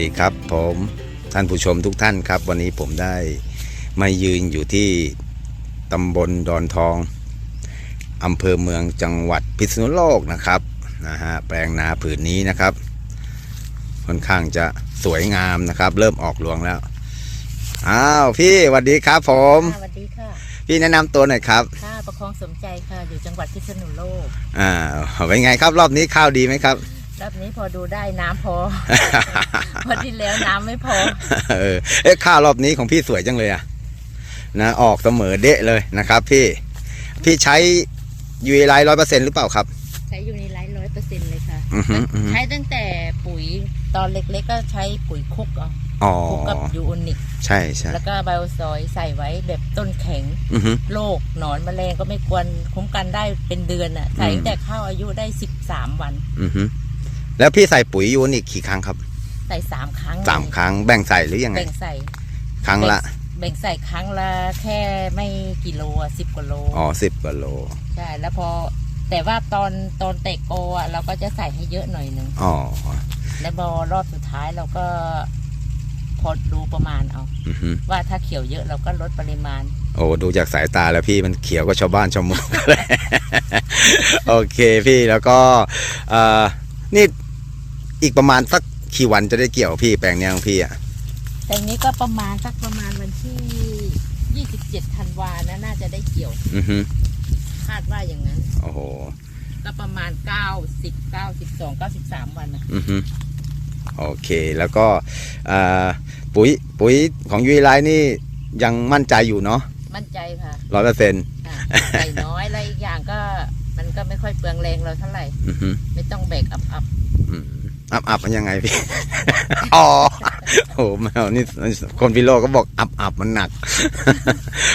ดีครับผมท่านผู้ชมทุกท่านครับ วันนี้ผมได้มายืนอยู่ที่ตำบลดอนทองอำเภอเมืองจังหวัดพิษณุโลกนะครับนะฮะแปลงนาผืนนี้นะครับ ค่อนข้างจะสวยงามนะครับ เริ่มออกรวงแล้วอ้าวพี่สวัสดีครับผมค่ะสวัสดีค่ะพี่แนะนำตัวหน่อยครับค่ะประคองสมใจค่ะอยู่จังหวัดพิษณุโลกอ่าเป็นไงครับรอบนี้ข้าวดีไหมครับรอบนี้พอดูได้น้ำพอ วันที่แล้วน้ำไม่พอ เออเอ๊ะข้าวรอบนี้ของพี่สวยจังเลยอะนะออกเสมอเดะเลยนะครับ พี่พี่ใช้ยูไลร้อยเปอร์เซ็นต์หรือเปล่าครับ ใช้อยู่ในไร้ร้อยเปอร์เซ็นต์เลยค่ะอือฮึอือฮึใช้ตั้งแต่ปุ๋ยตอนเล็กๆก็ใช้ปุ๋ยคุกเอาอ๋อคุกกับยูโอนิกใช่ใช่แล้วก็ไบโอซอยใส่ไว้แบบต้นแข็งอือฮึโรคหนอนแมลงก็ไม่ควรคุ้มกันได้เป็นเดือนอะใส่อืมตั้งแต่ข้าวอายุได้สิบสามวันอือฮึแล้วพี่ใส่ปุ๋ยยูนิคกี่ครั้งครับ ใส่สามครั้งสามครั้งแบ่งใส่หรือยังไงแบ่งใส่ครั้งละ แบ่งใส่ครั้งละแค่ไม่กี่โลอะสิบกว่าโลอ๋อสิบกว่าโลใช่แล้วพอแต่ว่าตอนตอนเตะโกอะเราก็จะใส่ให้เยอะหน่อยหนึงอ๋อแล้วพอรอบสุดท้ายเราก็พอดูประมาณเอาอือฮึว่าถ้าเขียวเยอะเราก็ลดปริมาณ โอ้ดูจากสายตาแล้วพี่มันเขียวก็ชาวบ้านชาวเมืองเลยโอเคพี่แล้วก็เอ่อนี่อีกประมาณสัก กี่วันจะได้เกี่ยวพี่แปลงเนี้ยของพี่อะแต่นี้ก็ประมาณสักประมาณวันที่27ธันวานะน่าจะได้เกี่ยว อือฮึคาดว่าอย่างนั้น โอ้โหก็ประมาณ90 92 93วันนะอือฮึโอเคแล้วก็เอ่อปุ๋ยปุ๋ยของยูไลนี่ยังมั่นใจอยู่เนาะมั่นใจค่ะร้อยเปอร์เซ็นต์อะใส่น้อยแล้วอีกอย่างก็มันก็ไม่ค่อยเปลืองแรงเราเท่าไหร่อือฮึไม่ต้องแบกอับอับ อืมอับอับมันยังไงพี่ อ๋อโอ้แมวนี่คนพิโลกก็บอกอับอับมันหนัก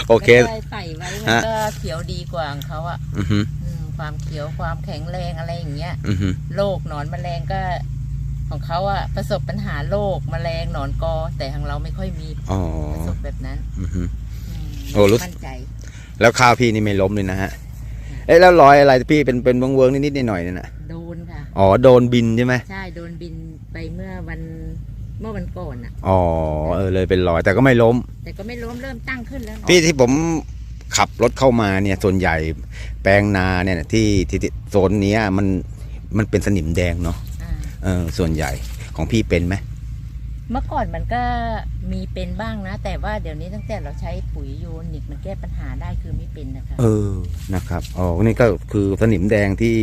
โอเคไม่ได้ใส่ไว้มันฮะก็เขียวดีกว่าของเขาอะอือฮึอืมความเขียวความแข็งแรงอะไรอย่างเงี้ยอือฮึโรคหนอนแมลงก็ ของเขาอะประสบปัญหาโรคแมลงหนอนกอ แต่ของเราไม่ค่อยมีอ๋อประสบแบบนั้นอือฮึอืมโอ้รู้มั่นใจแล้วข้าวพี่นี่ไม่ล้มเลยนะฮะ เอ๊ะแล้วรอยอะไรพี่เป็นเป็นเวิร์งๆนิดๆหน่อยๆเนี่ยนะโดนค่ะ อ๋อโดนบินใช่ไหมใช่โดนบินไปเมื่อวันเมื่อวันก่อนอะ อ๋อเออเลยเป็นรอยแต่ก็ไม่ล้ม แต่ก็ไม่ล้มเริ่มตั้งขึ้นแล้ว พี่ที่ผมขับรถเข้ามาเนี่ยส่วนใหญ่แปลงนาเนี่ยที่ที่ที่โซนเนี้ยมันมันเป็นสนิมแดงเนาะอ่าเออส่วนใหญ่ของพี่เป็นไหมเมื่อก่อนมันก็มีเป็นบ้างนะ แต่ว่าเดี๋ยวนี้ตั้งแต่เราใช้ปุ๋ยยูนิคมันแก้ปัญหาได้คือไม่เป็นนะคะ เออนะครับอ๋อนี่ก็คือสนิมแดงที่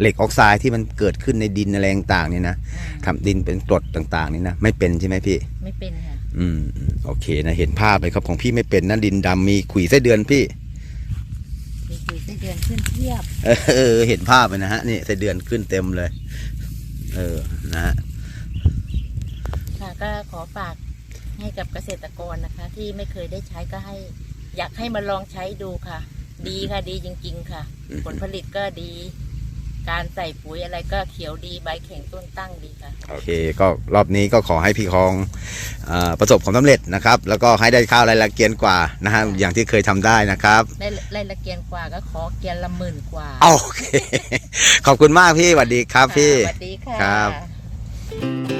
เหล็กออกไซด์ที่มันเกิดขึ้นในดินอะไรต่างๆเนี่ยนะอ่าทำดินเป็นกรดต่างๆนี่นะไม่เป็นใช่ไหมพี่ ไม่เป็นค่ะอืมอืมโอเคนะเห็นภาพเลยครับของพี่ไม่เป็นนะดินดำมีขุยไส้เดือนพี่ มีปุ๋ยไส้เดือนขึ้นเทียบเออเออ เห็นภาพเลยนะฮะนี่ไส้เดือนขึ้นเต็มเลย เออนะฮะค่ะก็ขอฝากให้กับเกษตรกรนะคะ ที่ไม่เคยได้ใช้ก็ให้ อยากให้มาลองใช้ดูค่ะ ดีค่ะดีจริง ๆ ค่ะ ผลผลิตก็ดี การใส่ปุ๋ยอะไรก็เขียวดีใบแข็งต้นตั้งดีค่ะ โอเคก็รอบนี้ก็ขอให้พี่คองเออประสบความสำเร็จนะครับ แล้วก็ให้ได้ข้าวรายละเกียนกว่านะฮะอย่างที่เคยทำได้นะครับ ได้ได้ละเกียนกว่าก็ขอเกียนละหมื่นกว่าโอเค ขอบคุณมากพี่สวัสดีครับพี่ สวัสดีค่ะ ครับ